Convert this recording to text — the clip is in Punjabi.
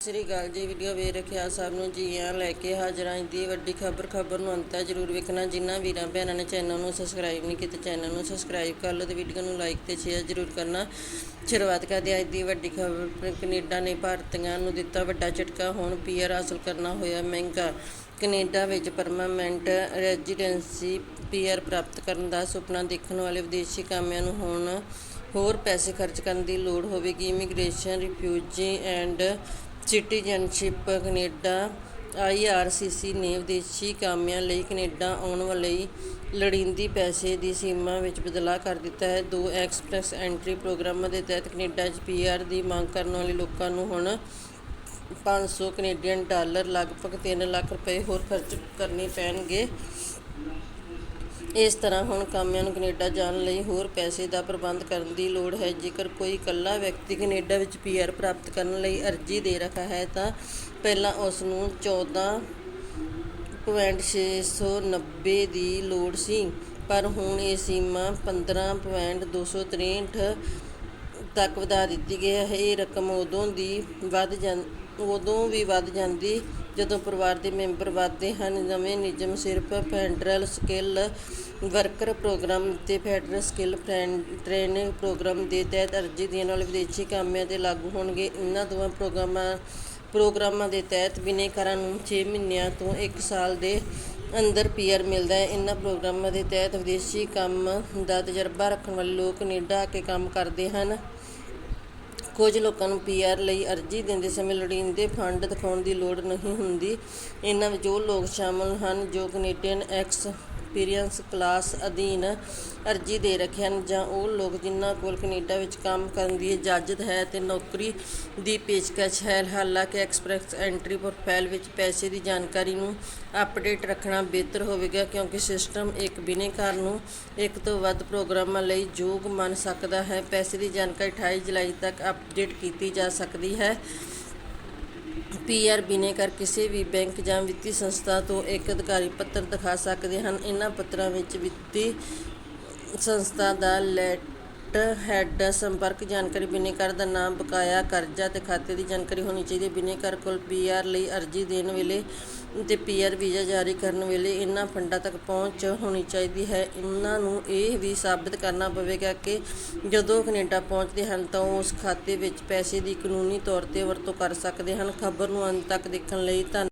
ਸ੍ਰੀ ਅਕਾਲ ਜੀ, ਵੀਡੀਓ ਵੇਖ ਰੱਖਿਆ ਸਭ ਨੂੰ ਜੀ ਆ ਲੈ ਕੇ ਹਾਜ਼ਰ ਆਂ ਦੀ ਵੱਡੀ ਖਬਰ ਖਬਰ ਨੂੰ ਅੰਤ ਤੱਕ ਜਰੂਰ ਵੇਖਣਾ। ਜਿਨ੍ਹਾਂ ਵੀਰਾਂ ਭੈਣਾਂ ਨੇ ਚੈਨਲ ਨੂੰ ਸਬਸਕ੍ਰਾਈਬ ਨਹੀਂ ਕੀਤਾ ਚੈਨਲ ਨੂੰ ਸਬਸਕ੍ਰਾਈਬ ਕਰ ਲਓ ਤੇ ਵੀਡੀਓ ਨੂੰ ਲਾਈਕ ਤੇ ਸ਼ੇਅਰ ਜਰੂਰ ਕਰਨਾ। ਸ਼ੁਰੂਆਤ ਕਰਦੇ ਅੱਜ ਦੀ ਵੱਡੀ ਖਬਰ। ਕੈਨੇਡਾ ਨੇ ਭਾਰਤੀਆਂ ਨੂੰ ਦਿੱਤਾ ਵੱਡਾ ਝਟਕਾ, ਹੁਣ ਪੀਆਰ ਹਾਸਲ ਕਰਨਾ ਹੋਇਆ ਮਹਿੰਗਾ। ਕੈਨੇਡਾ ਵਿੱਚ ਪਰਮਾਨੈਂਟ ਰੈਜ਼ੀਡੈਂਸੀ ਪੀਆਰ ਪ੍ਰਾਪਤ ਕਰਨ ਦਾ ਸੁਪਨਾ ਦੇਖਣ ਵਾਲੇ ਵਿਦੇਸ਼ੀ ਕਾਮਿਆਂ ਨੂੰ ਹੁਣ ਹੋਰ ਪੈਸੇ ਖਰਚ ਕਰਨ ਦੀ ਲੋੜ ਹੋਵੇਗੀ। Immigration refugee and citizenship Canada IRCC ਨੇ ਵਿਦੇਸ਼ੀ ਕਾਮਿਆਂ ਲਈ ਕਨੇਡਾ ਆਉਣ ਵਾਲੇ ਲੋੜੀਂਦੀ ਪੈਸੇ ਦੀ ਸੀਮਾ ਵਿੱਚ ਬਦਲਾਅ ਕਰ ਦਿੱਤਾ ਹੈ। ਦੋ ਐਕਸਪ੍ਰੈਸ ਐਂਟਰੀ ਪ੍ਰੋਗਰਾਮਾਂ ਦੇ ਤਹਿਤ ਕਨੇਡਾ 'ਚ ਪੀਆਰ ਦੀ ਮੰਗ ਕਰਨ ਵਾਲੇ ਲੋਕਾਂ ਨੂੰ ਹੁਣ 500 ਕੈਨੇਡੀਅਨ ਡਾਲਰ, ਲਗਭਗ 3 ਲੱਖ ਰੁਪਏ ਹੋਰ ਖਰਚ ਕਰਨੇ ਪੈਣਗੇ। ਇਸ ਤਰ੍ਹਾਂ ਹੁਣ ਕਾਮਿਆਂ ਨੂੰ ਕੈਨੇਡਾ ਜਾਣ ਲਈ ਹੋਰ ਪੈਸੇ ਦਾ ਪ੍ਰਬੰਧ ਕਰਨ ਦੀ ਲੋੜ ਹੈ। ਜੇਕਰ ਕੋਈ ਇਕੱਲਾ ਵਿਅਕਤੀ ਕੈਨੇਡਾ ਵਿੱਚ ਪੀਆਰ ਪ੍ਰਾਪਤ ਕਰਨ ਲਈ ਅਰਜ਼ੀ ਦੇ ਰਿਹਾ ਹੈ, ਤਾਂ ਪਹਿਲਾਂ ਉਸ ਨੂੰ 14.690 ਦੀ ਲੋੜ ਸੀ। ਪਰ ਹੁਣ ਇਹ ਸੀਮਾ 15.263 ਤੱਕ ਵਧਾ ਦਿੱਤੀ ਗਈ ਹੈ। ਇਹ ਰਕਮ ਉਦੋਂ ਦੀ ਵੱਧ ਜਾਂ ਉਦੋਂ ਵੀ ਵੱਧ ਜਾਂਦੀ ਜਦੋਂ ਪਰਿਵਾਰ ਦੇ ਮੈਂਬਰ ਵੱਧਦੇ ਹਨ। ਨਵੇਂ ਨਿਯਮ ਸਿਰਫ ਫੈਡਰਲ ਸਕਿੱਲ ਵਰਕਰ ਪ੍ਰੋਗਰਾਮ ਤੇ ਫੈਡਰਲ ਸਕਿੱਲ ਟ੍ਰੇਨਿੰਗ ਪ੍ਰੋਗਰਾਮ ਦੇ ਤਹਿਤ ਅਰਜ਼ੀ ਦੇਣ ਵਾਲੇ ਵਿਦੇਸ਼ੀ ਕਾਮਿਆਂ ਤੇ ਲਾਗੂ ਹੋਣਗੇ। ਇਹਨਾਂ ਦੋਵਾਂ ਪ੍ਰੋਗਰਾਮਾਂ ਪ੍ਰੋਗਰਾਮਾਂ ਦੇ ਤਹਿਤ ਬਿਨੇਕਾਰਾਂ ਨੂੰ 6 ਮਹੀਨਿਆਂ ਤੋਂ 1 ਸਾਲ ਦੇ ਅੰਦਰ ਪੀ ਆਰ ਮਿਲਦਾ ਹੈ। ਇਹਨਾਂ ਪ੍ਰੋਗਰਾਮਾਂ ਦੇ ਤਹਿਤ ਵਿਦੇਸ਼ੀ ਕੰਮ ਦਾ ਤਜਰਬਾ ਰੱਖਣ ਵਾਲੇ ਲੋਕ ਕੈਨੇਡਾ ਆ ਕੇ ਕੰਮ ਕਰਦੇ ਹਨ। ਕੁਝ ਲੋਕਾਂ ਨੂੰ ਪੀਆਰ ਲਈ ਅਰਜ਼ੀ ਦਿੰਦੇ ਸਮੇਂ ਲੋੜੀਂਦੇ ਫੰਡ ਦਿਖਾਉਣ ਦੀ ਲੋੜ ਨਹੀਂ ਹੁੰਦੀ। ਇਹਨਾਂ ਵਿੱਚ ਉਹ ਲੋਕ ਸ਼ਾਮਲ ਹਨ ਜੋ ਕੈਨੇਡੀਅਨ ਐਕਸਪੀਰੀਅੰਸ ਕਲਾਸ ਅਧੀਨ ਅਰਜ਼ੀ ਦੇ ਰੱਖੇ ਹਨ ਜਾਂ ਉਹ ਲੋਕ ਜਿਨ੍ਹਾਂ ਕੋਲ ਕੈਨੇਡਾ ਵਿੱਚ ਕੰਮ ਕਰਨ ਦੀ ਇਜਾਜ਼ਤ ਹੈ ਅਤੇ ਨੌਕਰੀ ਦੀ ਪੇਸ਼ਕਸ਼ ਹੈ। ਹਾਲਾਂਕਿ ਐਕਸਪ੍ਰੈਸ ਐਂਟਰੀ ਪ੍ਰੋਫਾਈਲ ਵਿੱਚ ਪੈਸੇ ਦੀ ਜਾਣਕਾਰੀ ਨੂੰ ਅਪਡੇਟ ਰੱਖਣਾ ਬਿਹਤਰ ਹੋਵੇਗਾ ਕਿਉਂਕਿ ਸਿਸਟਮ ਇੱਕ ਬਿਨੇਕਾਰ ਨੂੰ ਇੱਕ ਤੋਂ ਵੱਧ ਪ੍ਰੋਗਰਾਮਾਂ ਲਈ ਯੋਗ ਮੰਨ ਸਕਦਾ ਹੈ। ਪੈਸੇ ਦੀ ਜਾਣਕਾਰੀ 28 ਜੁਲਾਈ ਤੱਕ ਅਪਡੇਟ ਕੀਤੀ ਜਾ ਸਕਦੀ ਹੈ। ਪੀਆਰ ਬਿਨੇਕਾਰ ਕਿਸੇ ਵੀ ਬੈਂਕ ਜਾਂ ਵਿੱਤੀ ਸੰਸਥਾ ਤੋਂ ਇੱਕ ਅਧਿਕਾਰੀ ਪੱਤਰ ਦਿਖਾ ਸਕਦੇ ਹਨ। ਇਹਨਾਂ ਪੱਤਰਾਂ ਵਿੱਚ ਵਿੱਤੀ ਸੰਸਥਾ ਦਾ ਲੈਟ ਹੈਡ ਸੰਪਰਕ, ਜਾਣਕਾਰੀ ਬਿਨੇਕਾਰ ਦਾ ਨਾਮ, ਬਕਾਇਆ ਕਰਜ਼ਾ ਤੇ ਖਾਤੇ ਦੀ ਜਾਣਕਾਰੀ ਹੋਣੀ ਚਾਹੀਦੀ ਹੈ। ਬਿਨੇਕਾਰ ਕੋਲ ਪੀਆਰ ਲਈ ਅਰਜ਼ੀ ਦੇਣ ਵੇਲੇ ਤੇ ਪੀਆਰ ਵੀਜ਼ਾ ਜਾਰੀ ਕਰਨ ਵੇਲੇ ਇਹਨਾਂ ਫੰਡਾਂ ਤੱਕ ਪਹੁੰਚ ਹੋਣੀ ਚਾਹੀਦੀ ਹੈ। ਇਹਨਾਂ ਨੂੰ ਇਹ ਵੀ ਸਾਬਤ ਕਰਨਾ ਪਵੇਗਾ ਕਿ ਜਦੋਂ ਕੈਨੇਡਾ ਪਹੁੰਚਦੇ ਹਨ ਤਾਂ ਉਹ ਉਸ ਖਾਤੇ ਵਿੱਚ ਪੈਸੇ ਦੀ ਕਾਨੂੰਨੀ ਤੌਰ ਤੇ ਵਰਤੋਂ ਕਰ ਸਕਦੇ ਹਨ। ਖਬਰ ਨੂੰ ਅੰਤ ਤੱਕ ਦੇਖਣ ਲਈ ਧੰਨ